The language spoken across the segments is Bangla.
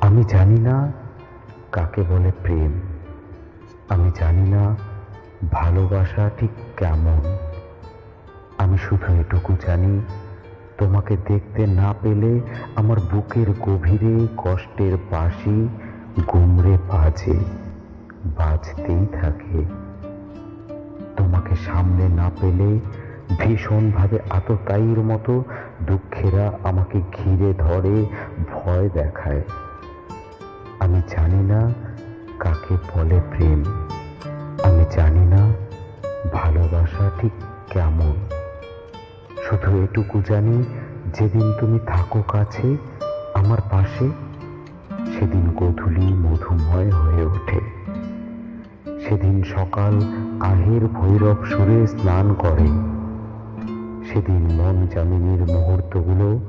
আমি জানি না কাকে বলে প্রেম। আমি জানি না ভালোবাসা ঠিক কেমন। আমি শুধু এটুকু জানি, তোমাকে দেখতে না পেলে আমার বুকের গভীরে কষ্টের বাঁশি গুমরে বাজে, বাজতেই থাকে। তোমাকে সামনে না পেলে ভীষণভাবে আততায়ীর মতো দুঃখেরা আমাকে ঘিরে ধরে, ভয় দেখায়। আমি জানি না কাকে বলে প্রেম। আমি জানি না ভালোবাসা ঠিক কেমন। শুধু এটুকু জানি, যেদিন তুমি থাকো কাছে, আমার পাশে, সেদিন গধূলি মধুময় হয়ে ওঠে। সেদিন সকাল আহের ভৈরব সুরে স্নান করে। সেদিন মন জামিনীর মুহূর্তগুলো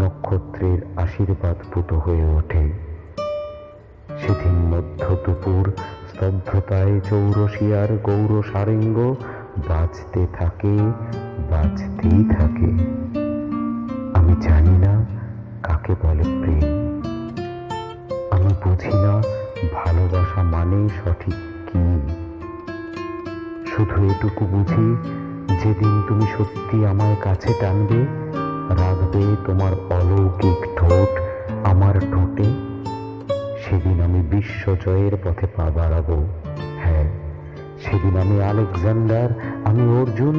নক্ষত্রের আশীর্বাদ পুত হয়ে ওঠে। সেদিন মধ্য দুপুর স্তব্ধতায় চৌরসিয়ার গৌর সারেঙ্গ বাজতে থাকে বাজতেই থাকে। আমি জানি না কাকে বলে প্রেম। আমি বুঝি না ভালোবাসা মানে সঠিক কি। শুধু এটুকু বুঝি, যেদিন তুমি সত্যি আমার কাছে টানবে, রাখবে তোমার অলৌকিক ঠোঁট আমার ঠোঁটে। সেদিন আমি বিশ্ব জয়ের পথে পা বাড়াবো। হ্যাঁ সেদিন আমি আলেকজান্ডার আমি অর্জুন